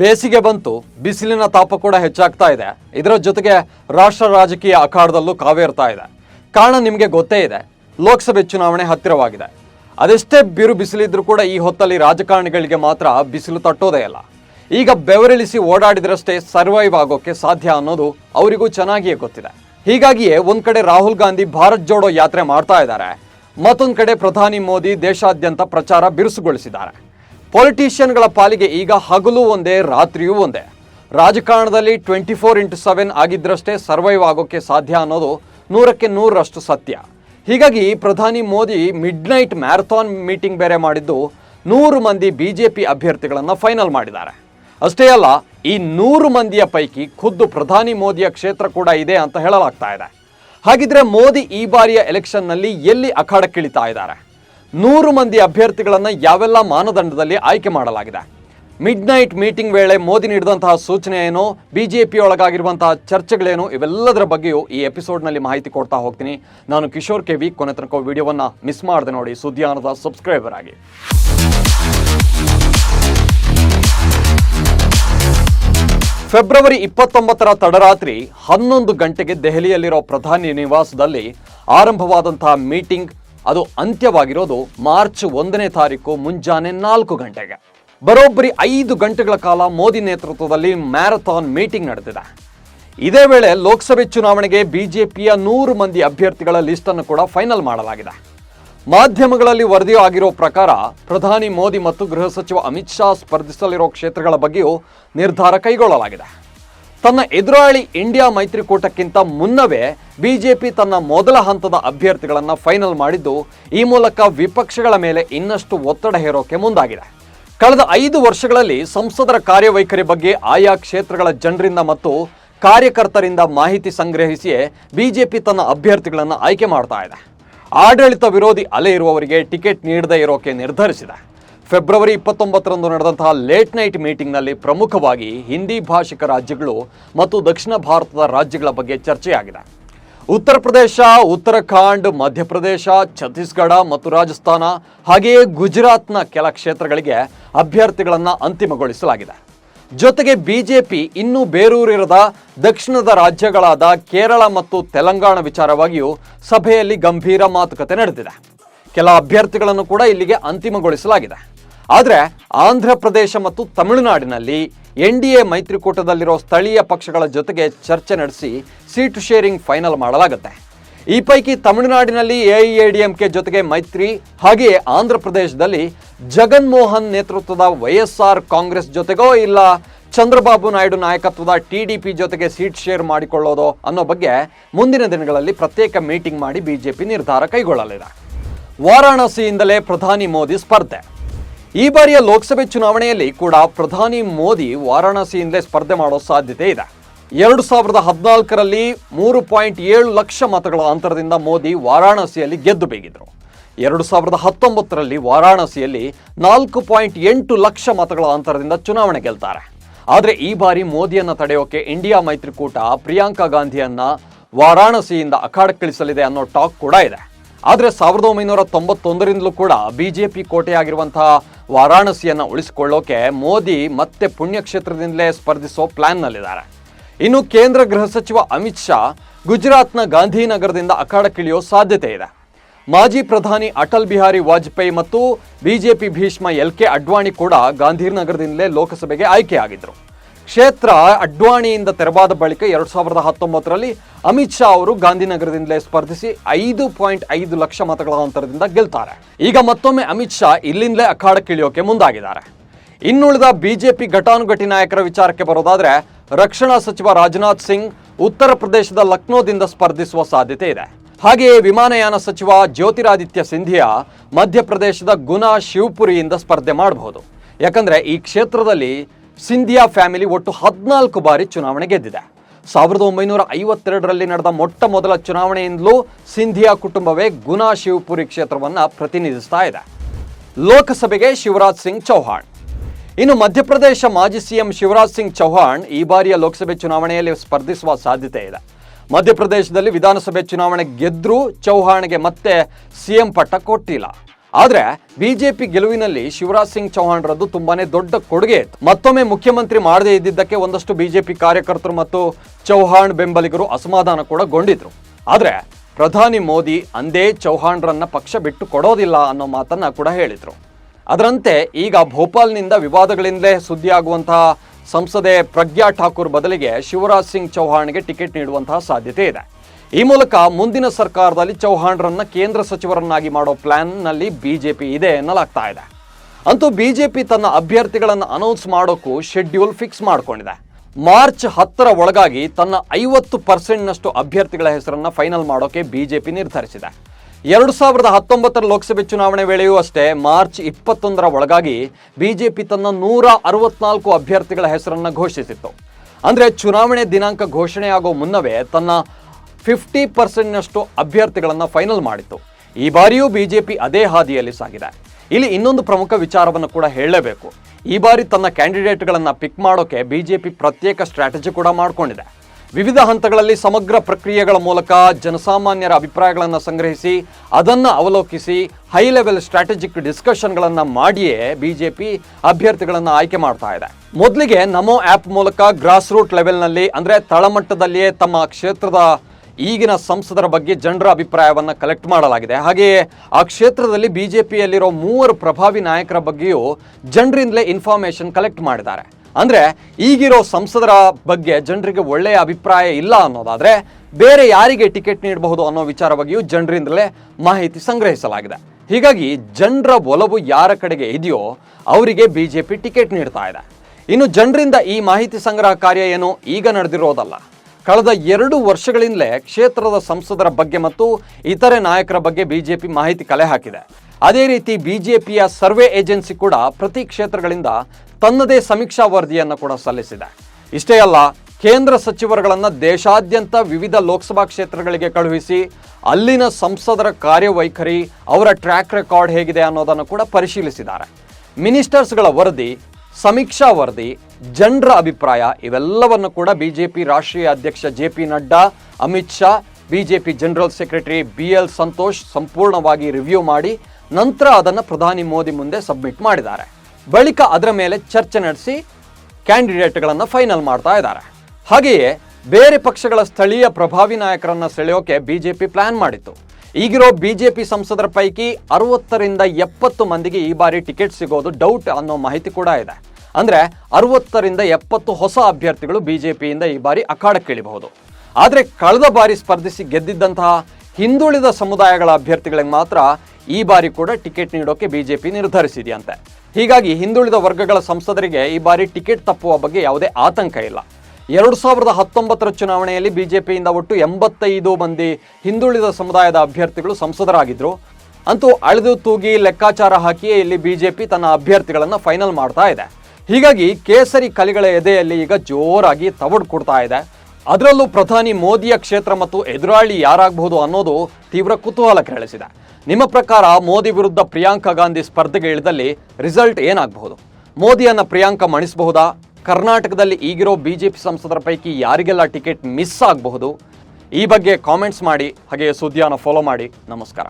ಬೇಸಿಗೆ ಬಂತು, ಬಿಸಿಲಿನ ತಾಪ ಕೂಡ ಹೆಚ್ಚಾಗ್ತಾ ಇದೆ. ಇದರ ಜೊತೆಗೆ ರಾಷ್ಟ್ರ ರಾಜಕೀಯ ಅಖಾಡದಲ್ಲೂ ಕಾವೇರ್ತಾ ಇದೆ. ಕಾರಣ ನಿಮಗೆ ಗೊತ್ತೇ ಇದೆ, ಲೋಕಸಭೆ ಚುನಾವಣೆ ಹತ್ತಿರವಾಗಿದೆ. ಅದೆಷ್ಟೇ ಬಿರು ಬಿಸಿಲಿದ್ರೂ ಕೂಡ ಈ ಹೊತ್ತಲ್ಲಿ ರಾಜಕಾರಣಿಗಳಿಗೆ ಮಾತ್ರ ಬಿಸಿಲು ತಟ್ಟೋದೇ ಇಲ್ಲ. ಈಗ ಬೆವರಿಳಿಸಿ ಓಡಾಡಿದ್ರಷ್ಟೇ ಸರ್ವೈವ್ ಆಗೋಕ್ಕೆ ಸಾಧ್ಯ ಅನ್ನೋದು ಅವರಿಗೂ ಚೆನ್ನಾಗಿಯೇ ಗೊತ್ತಿದೆ. ಹೀಗಾಗಿಯೇ ಒಂದು ಕಡೆ ರಾಹುಲ್ ಗಾಂಧಿ ಭಾರತ್ ಜೋಡೋ ಯಾತ್ರೆ ಮಾಡ್ತಾ ಇದ್ದಾರೆ, ಮತ್ತೊಂದು ಕಡೆ ಪ್ರಧಾನಿ ಮೋದಿ ದೇಶಾದ್ಯಂತ ಪ್ರಚಾರ ಬಿರುಸುಗೊಳಿಸಿದ್ದಾರೆ. ಪೊಲಿಟಿಷಿಯನ್ಗಳ ಪಾಲಿಗೆ ಈಗ ಹಗಲು ಒಂದೇ, ರಾತ್ರಿಯೂ ಒಂದೇ. ರಾಜಕಾರಣದಲ್ಲಿ ಟ್ವೆಂಟಿ ಫೋರ್ ಇಂಟು ಸೆವೆನ್ ಆಗಿದ್ರಷ್ಟೇ ಸರ್ವೈವ್ ಆಗೋಕೆ ಸಾಧ್ಯ ಅನ್ನೋದು ನೂರಕ್ಕೆ ನೂರರಷ್ಟು ಸತ್ಯ. ಹೀಗಾಗಿ ಪ್ರಧಾನಿ Modi midnight marathon meeting ಬೇರೆ ಮಾಡಿದ್ದು ನೂರು ಮಂದಿ ಬಿ ಜೆ ಪಿ ಅಭ್ಯರ್ಥಿಗಳನ್ನು ಫೈನಲ್ ಮಾಡಿದ್ದಾರೆ. ಅಷ್ಟೇ ಅಲ್ಲ, ಈ ನೂರು ಮಂದಿಯ ಪೈಕಿ ಖುದ್ದು ಪ್ರಧಾನಿ ಮೋದಿಯ ಕ್ಷೇತ್ರ ಕೂಡ ಇದೆ ಅಂತ ಹೇಳಲಾಗ್ತಾ ಇದೆ. ಹಾಗಿದ್ರೆ ಮೋದಿ ಈ ಬಾರಿಯ ಎಲೆಕ್ಷನ್ನಲ್ಲಿ ಎಲ್ಲಿ ಅಖಾಡಕ್ಕಿಳಿತಾ ಇದ್ದಾರೆ? ನೂರು ಮಂದಿ ಅಭ್ಯರ್ಥಿಗಳನ್ನು ಯಾವೆಲ್ಲ ಮಾನದಂಡದಲ್ಲಿ ಆಯ್ಕೆ ಮಾಡಲಾಗಿದೆ? ಮಿಡ್ ನೈಟ್ ಮೀಟಿಂಗ್ ವೇಳೆ ಮೋದಿ ನೀಡಿದಂತಹ ಸೂಚನೆ ಏನು? ಒಳಗಾಗಿರುವಂತಹ ಚರ್ಚೆಗಳೇನು? ಇವೆಲ್ಲದರ ಬಗ್ಗೆಯೂ ಈ ಎಪಿಸೋಡ್ನಲ್ಲಿ ಮಾಹಿತಿ ಕೊಡ್ತಾ ಹೋಗ್ತೀನಿ. ನಾನು ಕಿಶೋರ್ ಕೆ ವಿ, ಕೊನೆ ತನಕ ವಿಡಿಯೋವನ್ನು ಮಿಸ್ ಮಾಡಿದೆ ನೋಡಿ ಸುದ್ದಿಯಾನದ ಸಬ್ಸ್ಕ್ರೈಬರ್ ಆಗಿ. ಫೆಬ್ರವರಿ ಇಪ್ಪತ್ತೊಂಬತ್ತರ ತಡರಾತ್ರಿ ಹನ್ನೊಂದು ಗಂಟೆಗೆ ದೆಹಲಿಯಲ್ಲಿರೋ ಪ್ರಧಾನಿ ನಿವಾಸದಲ್ಲಿ ಆರಂಭವಾದಂತಹ ಮೀಟಿಂಗ್ ಅದು ಅಂತ್ಯವಾಗಿರೋದು ಮಾರ್ಚ್ ಒಂದನೇ ತಾರೀಕು ಮುಂಜಾನೆ ನಾಲ್ಕು ಗಂಟೆಗೆ. ಬರೋಬ್ಬರಿ ಐದು ಗಂಟೆಗಳ ಕಾಲ ಮೋದಿ ನೇತೃತ್ವದಲ್ಲಿ ಮ್ಯಾರಥಾನ್ ಮೀಟಿಂಗ್ ನಡೆದಿದೆ. ಇದೇ ವೇಳೆ ಲೋಕಸಭೆ ಚುನಾವಣೆಗೆ ಬಿಜೆಪಿಯ ನೂರು ಮಂದಿ ಅಭ್ಯರ್ಥಿಗಳ ಲಿಸ್ಟ್ ಅನ್ನು ಕೂಡ ಫೈನಲ್ ಮಾಡಲಾಗಿದೆ. ಮಾಧ್ಯಮಗಳಲ್ಲಿ ವರದಿ ಪ್ರಕಾರ ಪ್ರಧಾನಿ ಮೋದಿ ಮತ್ತು ಗೃಹ ಸಚಿವ ಅಮಿತ್ ಶಾ ಸ್ಪರ್ಧಿಸಲಿರೋ ಕ್ಷೇತ್ರಗಳ ಬಗ್ಗೆಯೂ ನಿರ್ಧಾರ ಕೈಗೊಳ್ಳಲಾಗಿದೆ. ತನ್ನ ಎದುರಾಳಿ ಇಂಡಿಯಾ ಮೈತ್ರಿಕೂಟಕ್ಕಿಂತ ಮುನ್ನವೇ ಬಿಜೆಪಿ ತನ್ನ ಮೊದಲ ಹಂತದ ಅಭ್ಯರ್ಥಿಗಳನ್ನು ಫೈನಲ್ ಮಾಡಿದ್ದು, ಈ ಮೂಲಕ ವಿಪಕ್ಷಗಳ ಮೇಲೆ ಇನ್ನಷ್ಟು ಒತ್ತಡ ಹೇರೋಕೆ ಮುಂದಾಗಿದೆ. ಕಳೆದ ಐದು ವರ್ಷಗಳಲ್ಲಿ ಸಂಸದರ ಕಾರ್ಯವೈಖರಿ ಬಗ್ಗೆ ಆಯಾ ಕ್ಷೇತ್ರಗಳ ಜನರಿಂದ ಮತ್ತು ಕಾರ್ಯಕರ್ತರಿಂದ ಮಾಹಿತಿ ಸಂಗ್ರಹಿಸಿಯೇ ಬಿಜೆಪಿ ತನ್ನ ಅಭ್ಯರ್ಥಿಗಳನ್ನು ಆಯ್ಕೆ ಮಾಡ್ತಾ ಇದೆ. ಆಡಳಿತ ವಿರೋಧಿ ಅಲೆ ಇರುವವರಿಗೆ ಟಿಕೆಟ್ ನೀಡದೇ ಇರೋಕೆ ನಿರ್ಧರಿಸಿದೆ. ಫೆಬ್ರವರಿ ಇಪ್ಪತ್ತೊಂಬತ್ತರಂದು ನಡೆದಂತಹ ಲೇಟ್ ನೈಟ್ ಮೀಟಿಂಗ್ನಲ್ಲಿ ಪ್ರಮುಖವಾಗಿ ಹಿಂದಿ ಭಾಷಿಕ ರಾಜ್ಯಗಳು ಮತ್ತು ದಕ್ಷಿಣ ಭಾರತದ ರಾಜ್ಯಗಳ ಬಗ್ಗೆ ಚರ್ಚೆಯಾಗಿದೆ. ಉತ್ತರ ಪ್ರದೇಶ, ಉತ್ತರಾಖಂಡ್, ಮಧ್ಯಪ್ರದೇಶ, ಛತ್ತೀಸ್ಗಢ ಮತ್ತು ರಾಜಸ್ಥಾನ, ಹಾಗೆಯೇ ಗುಜರಾತ್ನ ಕೆಲ ಕ್ಷೇತ್ರಗಳಿಗೆ ಅಭ್ಯರ್ಥಿಗಳನ್ನು ಅಂತಿಮಗೊಳಿಸಲಾಗಿದೆ. ಜೊತೆಗೆ ಬಿಜೆಪಿ ಇನ್ನೂ ಬೇರೂರಿರದ ದಕ್ಷಿಣದ ರಾಜ್ಯಗಳಾದ ಕೇರಳ ಮತ್ತು ತೆಲಂಗಾಣ ವಿಚಾರವಾಗಿಯೂ ಸಭೆಯಲ್ಲಿ ಗಂಭೀರ ಮಾತುಕತೆ ನಡೆದಿದೆ. ಕೆಲ ಅಭ್ಯರ್ಥಿಗಳನ್ನು ಕೂಡ ಇಲ್ಲಿಗೆ ಅಂತಿಮಗೊಳಿಸಲಾಗಿದೆ. ಆದರೆ ಆಂಧ್ರ ಪ್ರದೇಶ ಮತ್ತು ತಮಿಳುನಾಡಿನಲ್ಲಿ ಎನ್ ಡಿ ಎ ಮೈತ್ರಿಕೂಟದಲ್ಲಿರೋ ಸ್ಥಳೀಯ ಪಕ್ಷಗಳ ಜೊತೆಗೆ ಚರ್ಚೆ ನಡೆಸಿ ಸೀಟು ಶೇರಿಂಗ್ ಫೈನಲ್ ಮಾಡಲಾಗುತ್ತೆ. ಈ ಪೈಕಿ ತಮಿಳುನಾಡಿನಲ್ಲಿ ಎಐಎಡಿಎಂಕೆ ಜೊತೆಗೆ ಮೈತ್ರಿ, ಹಾಗೆಯೇ ಆಂಧ್ರ ಪ್ರದೇಶದಲ್ಲಿ ಜಗನ್ಮೋಹನ್ ನೇತೃತ್ವದ ವೈಎಸ್ಆರ್ ಕಾಂಗ್ರೆಸ್ ಜೊತೆಗೋ ಇಲ್ಲ ಚಂದ್ರಬಾಬು ನಾಯ್ಡು ನಾಯಕತ್ವದ ಟಿಡಿಪಿ ಜೊತೆಗೆ ಸೀಟ್ ಶೇರ್ ಮಾಡಿಕೊಳ್ಳೋದು ಅನ್ನೋ ಬಗ್ಗೆ ಮುಂದಿನ ದಿನಗಳಲ್ಲಿ ಪ್ರತ್ಯೇಕ ಮೀಟಿಂಗ್ ಮಾಡಿ ಬಿಜೆಪಿ ನಿರ್ಧಾರ ಕೈಗೊಳ್ಳಲಿದೆ. ವಾರಾಣಸಿಯಿಂದಲೇ ಪ್ರಧಾನಿ ಮೋದಿ ಸ್ಪರ್ಧೆ. ಈ ಬಾರಿಯ ಲೋಕಸಭೆ ಚುನಾವಣೆಯಲ್ಲಿ ಕೂಡ ಪ್ರಧಾನಿ ಮೋದಿ ವಾರಾಣಸಿಯಿಂದಲೇ ಸ್ಪರ್ಧೆ ಮಾಡೋ ಸಾಧ್ಯತೆ ಇದೆ. ಎರಡು ಸಾವಿರದ ಹದಿನಾಲ್ಕರಲ್ಲಿ ಮೂರು ಪಾಯಿಂಟ್ ಏಳು ಲಕ್ಷ ಮತಗಳ ಅಂತರದಿಂದ ಮೋದಿ ವಾರಾಣಸಿಯಲ್ಲಿ ಗೆದ್ದು ಬೇಗಿದ್ರು. ಎರಡು ಸಾವಿರದ ಹತ್ತೊಂಬತ್ತರಲ್ಲಿ ವಾರಾಣಸಿಯಲ್ಲಿ ನಾಲ್ಕು ಪಾಯಿಂಟ್ ಎಂಟು ಲಕ್ಷ ಮತಗಳ ಅಂತರದಿಂದ ಚುನಾವಣೆ ಗೆಲ್ತಾರೆ. ಆದರೆ ಈ ಬಾರಿ ಮೋದಿಯನ್ನು ತಡೆಯೋಕೆ ಇಂಡಿಯಾ ಮೈತ್ರಿಕೂಟ ಪ್ರಿಯಾಂಕಾ ಗಾಂಧಿಯನ್ನ ವಾರಾಣಸಿಯಿಂದ ಅಖಾಡಕ್ಕಿಳಿಸಲಿದೆ ಅನ್ನೋ ಟಾಕ್ ಕೂಡ ಇದೆ. ಆದರೆ ಸಾವಿರದ ಒಂಬೈನೂರ ತೊಂಬತ್ತೊಂದರಿಂದಲೂ ಕೂಡ ಬಿಜೆಪಿ ಕೋಟೆಯಾಗಿರುವಂತಹ ವಾರಾಣಸಿಯನ್ನು ಉಳಿಸಿಕೊಳ್ಳೋಕೆ ಮೋದಿ ಮತ್ತೆ ಪುಣ್ಯಕ್ಷೇತ್ರದಿಂದಲೇ ಸ್ಪರ್ಧಿಸೋ ಪ್ಲಾನ್ನಲ್ಲಿದ್ದಾರೆ. ಇನ್ನು ಕೇಂದ್ರ ಗೃಹ ಸಚಿವ ಅಮಿತ್ ಶಾ ಗುಜರಾತ್ನ ಗಾಂಧಿನಗರದಿಂದ ಅಖಾಡಕ್ಕಿಳಿಯೋ ಸಾಧ್ಯತೆ ಇದೆ. ಮಾಜಿ ಪ್ರಧಾನಿ ಅಟಲ್ ಬಿಹಾರಿ ವಾಜಪೇಯಿ ಮತ್ತು BJP Bhishma L K Advani ಕೂಡ ಗಾಂಧಿನಗರದಿಂದಲೇ ಲೋಕಸಭೆಗೆ ಆಯ್ಕೆಯಾಗಿದ್ದರು ಕ್ಷೇತ್ರ ಅಡ್ವಾಣಿಯಿಂದ ತೆರವಾದ ಬಳಿಕ ಎರಡು ಸಾವಿರದ ಹತ್ತೊಂಬತ್ತರಲ್ಲಿ ಅಮಿತ್ ಶಾ ಅವರು ಗಾಂಧಿನಗರದಿಂದಲೇ ಸ್ಪರ್ಧಿಸಿ ಐದು ಪಾಯಿಂಟ್ ಐದು ಲಕ್ಷ ಮತಗಳ ಅಂತರದಿಂದ ಗೆಲ್ತಾರೆ. ಈಗ ಮತ್ತೊಮ್ಮೆ ಅಮಿತ್ ಶಾ ಇಲ್ಲಿಂದಲೇ ಅಖಾಡಕ್ಕಿಳಿಯೋಕೆ ಮುಂದಾಗಿದ್ದಾರೆ. ಇನ್ನುಳಿದ ಬಿಜೆಪಿ ಘಟಾನುಘಟಿ ನಾಯಕರ ವಿಚಾರಕ್ಕೆ ಬರೋದಾದ್ರೆ, ರಕ್ಷಣಾ ಸಚಿವ ರಾಜನಾಥ್ ಸಿಂಗ್ ಉತ್ತರ ಪ್ರದೇಶದ ಲಕ್ನೋದಿಂದ ಸ್ಪರ್ಧಿಸುವ ಸಾಧ್ಯತೆ ಇದೆ. ಹಾಗೆಯೇ ವಿಮಾನಯಾನ ಸಚಿವ ಜ್ಯೋತಿರಾದಿತ್ಯ ಸಿಂಧಿಯಾ ಮಧ್ಯಪ್ರದೇಶದ ಗುನಾ ಶಿವಪುರಿಯಿಂದ ಸ್ಪರ್ಧೆ ಮಾಡಬಹುದು. ಯಾಕಂದ್ರೆ ಈ ಕ್ಷೇತ್ರದಲ್ಲಿ ಸಿಂಧಿಯಾ ಫ್ಯಾಮಿಲಿ ಒಟ್ಟು ಹದಿನಾಲ್ಕು ಬಾರಿ ಚುನಾವಣೆ ಗೆದ್ದಿದೆ. ಸಾವಿರದ ಒಂಬೈನೂರ ಐವತ್ತೆರಡರಲ್ಲಿ ನಡೆದ ಮೊಟ್ಟ ಮೊದಲ ಚುನಾವಣೆಯಿಂದಲೂ ಸಿಂಧಿಯಾ ಕುಟುಂಬವೇ ಗುನಾ ಶಿವಪುರಿ ಕ್ಷೇತ್ರವನ್ನು ಪ್ರತಿನಿಧಿಸ್ತಾ ಇದೆ. ಲೋಕಸಭೆಗೆ ಶಿವರಾಜ್ ಸಿಂಗ್ ಚೌಹಾಣ್. ಇನ್ನು ಮಧ್ಯಪ್ರದೇಶ ಮಾಜಿ ಸಿಎಂ ಶಿವರಾಜ್ ಸಿಂಗ್ ಚೌಹಾಣ್ ಈ ಬಾರಿಯ ಲೋಕಸಭೆ ಚುನಾವಣೆಯಲ್ಲಿ ಸ್ಪರ್ಧಿಸುವ ಸಾಧ್ಯತೆ ಇದೆ. ಮಧ್ಯಪ್ರದೇಶದಲ್ಲಿ ವಿಧಾನಸಭೆ ಚುನಾವಣೆ ಗೆದ್ದರೂ ಚೌಹಾಣ್ಗೆ ಮತ್ತೆ ಸಿಎಂ ಪಟ್ಟ ಕೊಟ್ಟಿಲ್ಲ. ಆದ್ರೆ ಬಿಜೆಪಿ ಗೆಲುವಿನಲ್ಲಿ ಶಿವರಾಜ್ ಸಿಂಗ್ ಚೌಹಾಣ್ರದ್ದು ತುಂಬಾನೇ ದೊಡ್ಡ ಕೊಡುಗೆ ಇತ್ತು. ಮತ್ತೊಮ್ಮೆ ಮುಖ್ಯಮಂತ್ರಿ ಮಾಡದೇ ಇದ್ದಿದ್ದಕ್ಕೆ ಒಂದಷ್ಟು ಬಿಜೆಪಿ ಕಾರ್ಯಕರ್ತರು ಮತ್ತು ಚೌಹಾಣ್ ಬೆಂಬಲಿಗರು ಅಸಮಾಧಾನ ಕೂಡ ಗೊಂಡಿದ್ರು. ಆದ್ರೆ ಪ್ರಧಾನಿ ಮೋದಿ ಅಂದೇ ಚೌಹಾಣ್ರನ್ನ ಪಕ್ಷ ಬಿಟ್ಟು ಕೊಡೋದಿಲ್ಲ ಅನ್ನೋ ಮಾತನ್ನ ಕೂಡ ಹೇಳಿದ್ರು. ಅದರಂತೆ ಈಗ ಭೋಪಾಲ್ನಿಂದ ವಿವಾದಗಳಿಂದಲೇ ಸುದ್ದಿಯಾಗುವಂತಹ ಸಂಸದೆ ಪ್ರಜ್ಞಾ ಠಾಕೂರ್ ಬದಲಿಗೆ ಶಿವರಾಜ್ ಸಿಂಗ್ ಚೌಹಾಣ್ಗೆ ಟಿಕೆಟ್ ನೀಡುವಂತಹ ಸಾಧ್ಯತೆ ಇದೆ. ಈ ಮೂಲಕ ಮುಂದಿನ ಸರ್ಕಾರದಲ್ಲಿ ಚೌಹಾಣ್ರನ್ನ ಕೇಂದ್ರ ಸಚಿವರನ್ನಾಗಿ ಮಾಡೋ ಪ್ಲಾನ್ನಲ್ಲಿ ಬಿಜೆಪಿ ಇದೆ ಎನ್ನಲಾಗ್ತಾ ಇದೆ. ಅಂತೂ ಬಿಜೆಪಿ ತನ್ನ ಅಭ್ಯರ್ಥಿಗಳನ್ನು ಅನೌನ್ಸ್ ಮಾಡೋಕ್ಕೂ ಶೆಡ್ಯೂಲ್ ಫಿಕ್ಸ್ ಮಾಡಿಕೊಂಡಿದೆ. ಮಾರ್ಚ್ ಹತ್ತರ ಒಳಗಾಗಿ ತನ್ನ ಐವತ್ತು ಪರ್ಸೆಂಟ್ನಷ್ಟು ಅಭ್ಯರ್ಥಿಗಳ ಹೆಸರನ್ನ ಫೈನಲ್ ಮಾಡೋಕೆ ಬಿಜೆಪಿ ನಿರ್ಧರಿಸಿದೆ. ಎರಡು ಸಾವಿರದ ಹತ್ತೊಂಬತ್ತರ ಲೋಕಸಭೆ ಚುನಾವಣೆ ವೇಳೆಯೂ ಅಷ್ಟೇ ಮಾರ್ಚ್ ಇಪ್ಪತ್ತೊಂದರ ಒಳಗಾಗಿ ಬಿಜೆಪಿ ತನ್ನ ನೂರ ಅರವತ್ನಾಲ್ಕು ಅಭ್ಯರ್ಥಿಗಳ ಹೆಸರನ್ನ ಘೋಷಿಸಿತ್ತು. ಅಂದ್ರೆ ಚುನಾವಣೆ ದಿನಾಂಕ ಘೋಷಣೆಯಾಗೋ ಮುನ್ನವೇ ತನ್ನ ಫಿಫ್ಟಿ ಪರ್ಸೆಂಟ್ನಷ್ಟು ಅಭ್ಯರ್ಥಿಗಳನ್ನು ಫೈನಲ್ ಮಾಡಿತ್ತು. ಈ ಬಾರಿಯೂ ಬಿಜೆಪಿ ಅದೇ ಹಾದಿಯಲ್ಲಿ ಸಾಗಿದೆ. ಇಲ್ಲಿ ಇನ್ನೊಂದು ಪ್ರಮುಖ ವಿಚಾರವನ್ನು ಕೂಡ ಹೇಳಲೇಬೇಕು. ಈ ಬಾರಿ ತನ್ನ ಕ್ಯಾಂಡಿಡೇಟ್ಗಳನ್ನು ಪಿಕ್ ಮಾಡೋಕೆ ಬಿಜೆಪಿ ಪ್ರತ್ಯೇಕ ಸ್ಟ್ರಾಟಜಿ ಕೂಡ ಮಾಡಿಕೊಂಡಿದೆ. ವಿವಿಧ ಹಂತಗಳಲ್ಲಿ ಸಮಗ್ರ ಪ್ರಕ್ರಿಯೆಗಳ ಮೂಲಕ ಜನಸಾಮಾನ್ಯರ ಅಭಿಪ್ರಾಯಗಳನ್ನು ಸಂಗ್ರಹಿಸಿ, ಅದನ್ನು ಅವಲೋಕಿಸಿ ಹೈ ಲೆವೆಲ್ ಸ್ಟ್ರಾಟಜಿಕ್ ಡಿಸ್ಕಷನ್ಗಳನ್ನು ಮಾಡಿಯೇ ಬಿಜೆಪಿ ಅಭ್ಯರ್ಥಿಗಳನ್ನು ಆಯ್ಕೆ ಮಾಡ್ತಾ ಇದೆ. ಮೊದಲಿಗೆ ನಮೋ ಆ್ಯಪ್ ಮೂಲಕ ಗ್ರಾಸ್ ರೂಟ್ ಲೆವೆಲ್ನಲ್ಲಿ ಅಂದರೆ ತಳಮಟ್ಟದಲ್ಲಿಯೇ ತಮ್ಮ ಕ್ಷೇತ್ರದ ಈಗಿನ ಸಂಸದರ ಬಗ್ಗೆ ಜನರ ಅಭಿಪ್ರಾಯವನ್ನು ಕಲೆಕ್ಟ್ ಮಾಡಲಾಗಿದೆ. ಹಾಗೆಯೇ ಆ ಕ್ಷೇತ್ರದಲ್ಲಿ ಬಿ ಜೆ ಪಿಯಲ್ಲಿರೋ ಮೂವರು ಪ್ರಭಾವಿ ನಾಯಕರ ಬಗ್ಗೆಯೂ ಜನರಿಂದಲೇ ಇನ್ಫಾರ್ಮೇಷನ್ ಕಲೆಕ್ಟ್ ಮಾಡಿದ್ದಾರೆ. ಅಂದರೆ ಈಗಿರೋ ಸಂಸದರ ಬಗ್ಗೆ ಜನರಿಗೆ ಒಳ್ಳೆಯ ಅಭಿಪ್ರಾಯ ಇಲ್ಲ ಅನ್ನೋದಾದ್ರೆ ಬೇರೆ ಯಾರಿಗೆ ಟಿಕೆಟ್ ನೀಡಬಹುದು ಅನ್ನೋ ವಿಚಾರ ಬಗ್ಗೆಯೂ ಜನರಿಂದಲೇ ಮಾಹಿತಿ ಸಂಗ್ರಹಿಸಲಾಗಿದೆ. ಹೀಗಾಗಿ ಜನರ ಒಲವು ಯಾರ ಕಡೆಗೆ ಇದೆಯೋ ಅವರಿಗೆ ಬಿಜೆಪಿ ಟಿಕೆಟ್ ನೀಡ್ತಾ ಇದೆ. ಇನ್ನು ಜನರಿಂದ ಈ ಮಾಹಿತಿ ಸಂಗ್ರಹ ಕಾರ್ಯ ಏನು? ಈಗ ನಡೆದಿರೋದಲ್ಲ. ಕಳೆದ ಎರಡು ವರ್ಷಗಳಿಂದಲೇ ಕ್ಷೇತ್ರದ ಸಂಸದರ ಬಗ್ಗೆ ಮತ್ತು ಇತರೆ ನಾಯಕರ ಬಗ್ಗೆ ಬಿಜೆಪಿ ಮಾಹಿತಿ ಕಲೆ ಹಾಕಿದೆ. ಅದೇ ರೀತಿ ಬಿಜೆಪಿಯ ಸರ್ವೆ ಏಜೆನ್ಸಿ ಕೂಡ ಪ್ರತಿ ಕ್ಷೇತ್ರಗಳಿಂದ ತನ್ನದೇ ಸಮೀಕ್ಷಾ ವರದಿಯನ್ನು ಕೂಡ ಸಲ್ಲಿಸಿದೆ. ಇಷ್ಟೇ ಅಲ್ಲ, ಕೇಂದ್ರ ಸಚಿವರುಗಳನ್ನು ದೇಶಾದ್ಯಂತ ವಿವಿಧ ಲೋಕಸಭಾ ಕ್ಷೇತ್ರಗಳಿಗೆ ಕಳುಹಿಸಿ ಅಲ್ಲಿನ ಸಂಸದರ ಕಾರ್ಯವೈಖರಿ, ಅವರ ಟ್ರ್ಯಾಕ್ ರೆಕಾರ್ಡ್ ಹೇಗಿದೆ ಅನ್ನೋದನ್ನು ಕೂಡ ಪರಿಶೀಲಿಸಿದ್ದಾರೆ. ಮಿನಿಸ್ಟರ್ಸ್ಗಳ ವರದಿ ಸಮೀಕ್ಷಾ ವರದಿ, ಜನರ ಅಭಿಪ್ರಾಯ, ಇವೆಲ್ಲವನ್ನು ಕೂಡ ಬಿಜೆಪಿ ರಾಷ್ಟ್ರೀಯ ಅಧ್ಯಕ್ಷ J P Nadda, Amit Shah, BJP general secretary B L Santosh ಸಂಪೂರ್ಣವಾಗಿ ರಿವ್ಯೂ ಮಾಡಿ, ನಂತರ ಅದನ್ನು ಪ್ರಧಾನಿ ಮೋದಿ ಮುಂದೆ ಸಬ್ಮಿಟ್ ಮಾಡಿದ್ದಾರೆ. ಬಳಿಕ ಅದರ ಮೇಲೆ ಚರ್ಚೆ ನಡೆಸಿ ಕ್ಯಾಂಡಿಡೇಟ್ಗಳನ್ನು ಫೈನಲ್ ಮಾಡ್ತಾ ಇದ್ದಾರೆ. ಹಾಗೆಯೇ ಬೇರೆ ಪಕ್ಷಗಳ ಸ್ಥಳೀಯ ಪ್ರಭಾವಿ ನಾಯಕರನ್ನು ಸೆಳೆಯೋಕೆ ಬಿಜೆಪಿ ಪ್ಲಾನ್ ಮಾಡಿತ್ತು. ಈಗಿರೋ ಬಿಜೆಪಿ ಸಂಸದರ ಪೈಕಿ ಅರವತ್ತರಿಂದ ಎಪ್ಪತ್ತು ಮಂದಿಗೆ ಈ ಬಾರಿ ಟಿಕೆಟ್ ಸಿಗೋದು ಡೌಟ್ ಅನ್ನೋ ಮಾಹಿತಿ ಕೂಡ ಇದೆ. ಅಂದ್ರೆ ಅರವತ್ತರಿಂದ ಎಪ್ಪತ್ತು ಹೊಸ ಅಭ್ಯರ್ಥಿಗಳು ಬಿಜೆಪಿಯಿಂದ ಈ ಬಾರಿ ಅಖಾಡಕ್ಕಿಳಿಬಹುದು. ಆದರೆ ಕಳೆದ ಬಾರಿ ಸ್ಪರ್ಧಿಸಿ ಗೆದ್ದಿದ್ದಂತಹ ಹಿಂದುಳಿದ ಸಮುದಾಯಗಳ ಅಭ್ಯರ್ಥಿಗಳಿಗೆ ಮಾತ್ರ ಈ ಬಾರಿ ಕೂಡ ಟಿಕೆಟ್ ನೀಡೋಕೆ ಬಿಜೆಪಿ ನಿರ್ಧರಿಸಿದೆಯಂತೆ. ಹೀಗಾಗಿ ಹಿಂದುಳಿದ ವರ್ಗಗಳ ಸಂಸದರಿಗೆ ಈ ಬಾರಿ ಟಿಕೆಟ್ ತಪ್ಪುವ ಬಗ್ಗೆ ಯಾವುದೇ ಆತಂಕ ಇಲ್ಲ. ಎರಡು ಸಾವಿರದ ಹತ್ತೊಂಬತ್ತರ ಚುನಾವಣೆಯಲ್ಲಿ ಬಿಜೆಪಿಯಿಂದ ಒಟ್ಟು ಎಂಬತ್ತೈದು ಮಂದಿ ಹಿಂದುಳಿದ ಸಮುದಾಯದ ಅಭ್ಯರ್ಥಿಗಳು ಸಂಸದರಾಗಿದ್ದರು ಅಂತೂ ಅಳೆದು ತೂಗಿ ಲೆಕ್ಕಾಚಾರ ಹಾಕಿಯೇ ಇಲ್ಲಿ ಬಿಜೆಪಿ ತನ್ನ ಅಭ್ಯರ್ಥಿಗಳನ್ನು ಫೈನಲ್ ಮಾಡ್ತಾ ಇದೆ. ಹೀಗಾಗಿ ಕೇಸರಿ ಕಲಿಗಳ ಎದೆಯಲ್ಲಿ ಈಗ ಜೋರಾಗಿ ತವಡು ಕೊಡ್ತಾ ಇದೆ. ಅದರಲ್ಲೂ ಪ್ರಧಾನಿ ಮೋದಿಯ ಕ್ಷೇತ್ರ ಮತ್ತು ಎದುರಾಳಿ ಯಾರಾಗಬಹುದು ಅನ್ನೋದು ತೀವ್ರ ಕುತೂಹಲ ಕೆರಳಿಸಿದೆ. ನಿಮ್ಮ ಪ್ರಕಾರ ಮೋದಿ ವಿರುದ್ಧ ಪ್ರಿಯಾಂಕಾ ಗಾಂಧಿ ಸ್ಪರ್ಧೆಗೆ ಇಳಿದಲ್ಲಿ ರಿಸಲ್ಟ್ ಏನಾಗಬಹುದು? ಮೋದಿಯನ್ನು ಪ್ರಿಯಾಂಕಾ ಮಣಿಸಬಹುದಾ? ಕರ್ನಾಟಕದಲ್ಲಿ ಈಗಿರೋ ಬಿಜೆಪಿ ಸಂಸದರ ಪೈಕಿ ಯಾರಿಗೆಲ್ಲ ಟಿಕೆಟ್ ಮಿಸ್ ಆಗಬಹುದು? ಈ ಬಗ್ಗೆ ಕಾಮೆಂಟ್ಸ್ ಮಾಡಿ ಹಾಗೆ ಸುದ್ದಿಯನ್ನು ಫಾಲೋ ಮಾಡಿ. ನಮಸ್ಕಾರ.